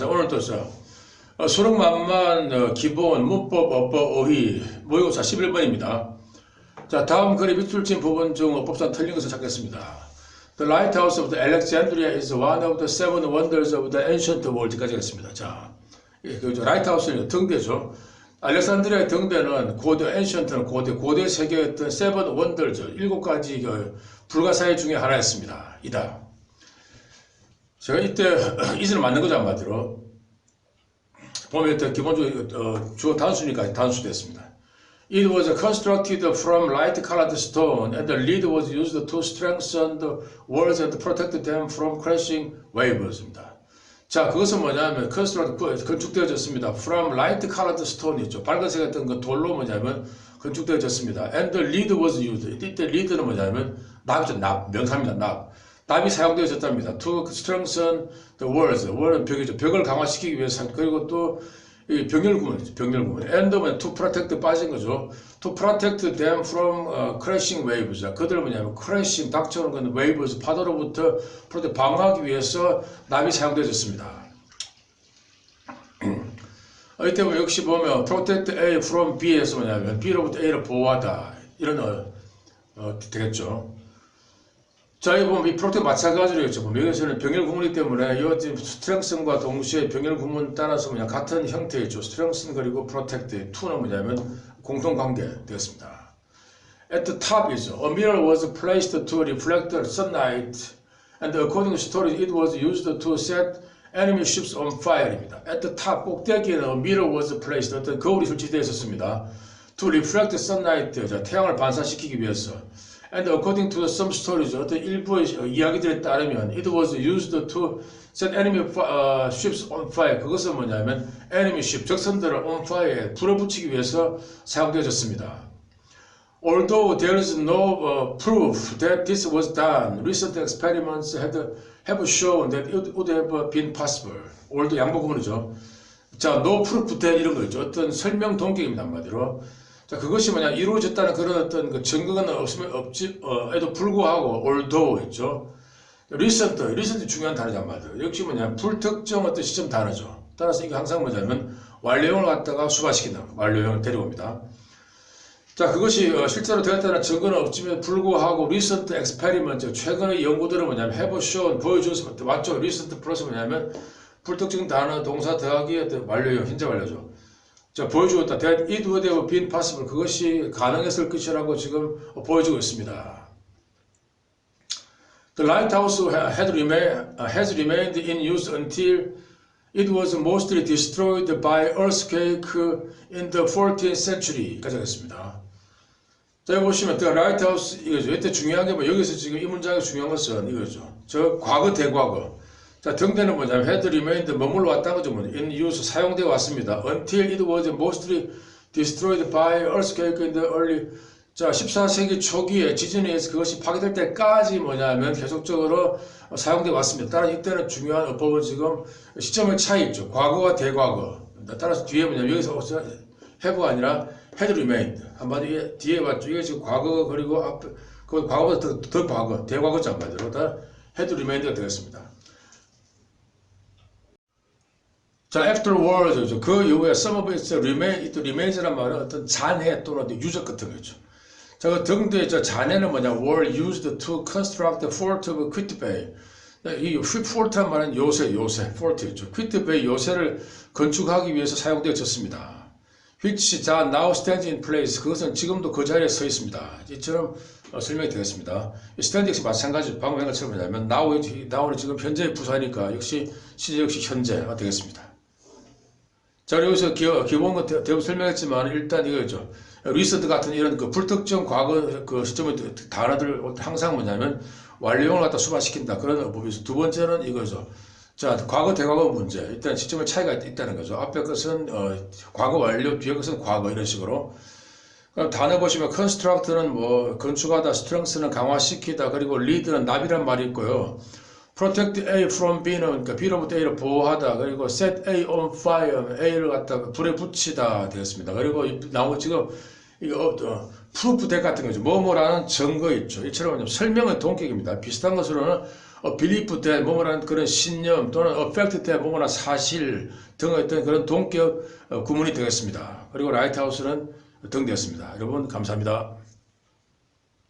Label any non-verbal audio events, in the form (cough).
자, 오늘도 저, 어, 수능만만 어, 기본, 문법, 어법, 어휘, 모의고사 11번입니다. 자, 다음 글의 밑줄 친 부분 중 어법상 틀린 것을 찾겠습니다. The lighthouse of the Alexandria is one of the seven wonders of the ancient world까지 했습니다. 자, 예, 그, 저, 라이트하우스는 등대죠. 알렉산드리아의 등대는 고대, ancient는 고대, 고대 어떤 seven wonders, 일곱 가지 그 불가사의 중에 하나였습니다. 이다. 제가 이때 이슬을 맞는 거죠 한마디로 보면 일단 기본적으로 어, 주어 단수니까 단수됐습니다. It was constructed from light-colored stone, and the lid was used to strengthen the walls and protect them from crashing waves입니다. 자, 그것은 뭐냐면 construct 건축되어졌습니다. From light-colored stone이죠. 빨간색이었던 그 돌로 뭐냐면 건축되어졌습니다. And the lid was used. 이때 lid는 뭐냐면 납이죠. 납, 명사입니다. 납. 납이 사용되어졌답니다. To strengthen the walls. wall은 벽이죠. 벽을 강화시키기 위해서 그리고 또이 병렬구문이죠. 병렬구문. end면 to protect 빠진 거죠. To protect them from uh, crashing waves. 그들 뭐냐면 crashing 닥쳐오는 건 waves 파도로부터 프로테 방어하기 위해서 납이 사용되어졌습니다. (clears throat) 이때 보면 역시 보면 protect A from B에서 뭐냐면 B로부터 A를 보호하다 이런 어, 어, 되겠죠. 자, 이 보면 이 프로텍트 마찬가지로. 보면 여기서는 병렬 구문이기 때문에 이 지금 스트렝슨과 동시에 병렬 구문 따라서 그냥 같은 형태였죠. 스트렝슨 그리고 프로텍트 투는 뭐냐면 공통 관계 되었습니다. At the top is a mirror was placed to reflect sunlight, and according to story, it was used to set enemy ships on fire입니다. At the top 꼭대기에는 a mirror was placed 어떤 거울이 설치되어 있었습니다. To reflect sunlight, 자, 태양을 반사시키기 위해서. And according to some stories, 어떤 일부의 이야기들에 따르면 it was used to set enemy uh, ships on fire. 그것은 뭐냐면 enemy ship, 적선들을 on fire에 불을 붙이기 위해서 사용되어졌습니다. Although there is no uh, proof that this was done, recent experiments had, have shown that it would have been possible. although 양보구문이죠. 자, no proof that 이런 거 있죠. 어떤 설명 동격입니다, 한마디로. 자, 그것이 뭐냐, 이루어졌다는 그런 어떤 그 증거가 없으면 없지, 어, 에도 불구하고, although 있죠. recent, recent 중요한 단어죠, 한마디로. 역시 뭐냐, 불특정 어떤 시점 단어죠. 따라서 이게 항상 뭐냐면, 완료형을 갖다가 수반시킨다. 완료형을 데려옵니다. 자, 그것이 어, 실제로 되었다는 증거는 없지만 불구하고 recent experiment, 최근의 연구들은 뭐냐면 have shown, 보여주었습니다. 맞죠? recent 플러스 뭐냐면 불특정 단어, 동사 더하기 완료형, 현재 완료죠. 자, 보여주었다. That it would have been possible. 그것이 가능했을 것이라고 지금 보여주고 있습니다. The lighthouse had remain, has remained in use until it was mostly destroyed by earthquake in the 14th century까지 하겠습니다. 자, 여기 보시면 the lighthouse 이거죠. 이때 중요한 게 뭐 여기서 지금 이 문장의 중요한 것은 이거죠. 저 과거 대과거. 자, 등대는 뭐냐면 had remained 머물러 왔다는 거죠. 뭐 in use 사용되어 왔습니다. until it was mostly destroyed by earthquake in the early 자, 14세기 초기에 지진에 의해서 그것이 파괴될 때까지 뭐냐면 계속적으로 사용되어 왔습니다. 따라서 이때는 중요한 어법은 지금 시점의 차이 있죠. 과거와 대과거. 따라서 뒤에 뭐냐면 여기서 have가 아니라 had remained. 한마디로 뒤에 봤죠. 이게 지금 과거 그리고 앞, 그 과거보다 더, 더 과거, 대과거죠. 한마디로. 다 had remained가 되겠습니다. 자, afterwards, 그 이후에 some of its remain, it remains란 말은 어떤 잔해 또는 유적 같은 거죠. 자, 그 등대의 저 잔해는 뭐냐, were used to construct the fort of Quitbay. 이 fort란 말은 요새, 요새, fort였죠. Quitbay 요새를 건축하기 위해서 사용되어졌습니다. which 자 now stands in place. 그것은 지금도 그 자리에 서 있습니다. 이처럼 어, 설명이 되겠습니다. 역시 마찬가지 방금 한 것처럼 뭐냐면 now, now는 지금 현재의 부사니까 역시 시제 역시 현재가 되겠습니다. 자, 여기서 기, 기본 건 대부분 설명했지만 일단 이거죠. 리서드 같은 이런 그 불특정 과거 그 시점의 단어들 항상 뭐냐면 완료형을 갖다 수반시킨다. 그런 법이 두 번째는 이거죠. 자, 과거 대과거 문제. 일단 시점의 차이가 있다는 거죠. 앞에 것은 어, 과거 완료, 뒤에 것은 과거 이런 식으로. 그럼 단어 보시면 construct는 뭐 건축하다, strength는 강화시키다, 그리고 lead는 납이란 말이 있고요. Protect A from B는 그러니까 B로부터 A를 보호하다, 그리고 set A on fire, A를 갖다 불에 붙이다 되겠습니다. 그리고 나오고 지금 이거 어, 어, 프루프 덱 같은 거죠. 뭐뭐라는 증거 있죠. 이처럼 설명은 동격입니다. 비슷한 것으로는 어, belief 대 뭐뭐라는 그런 신념 또는 affect 대 뭐뭐나 사실 등 어떤 그런 동격 어, 구문이 되겠습니다. 그리고 라이트하우스는 등되었습니다. 여러분 감사합니다.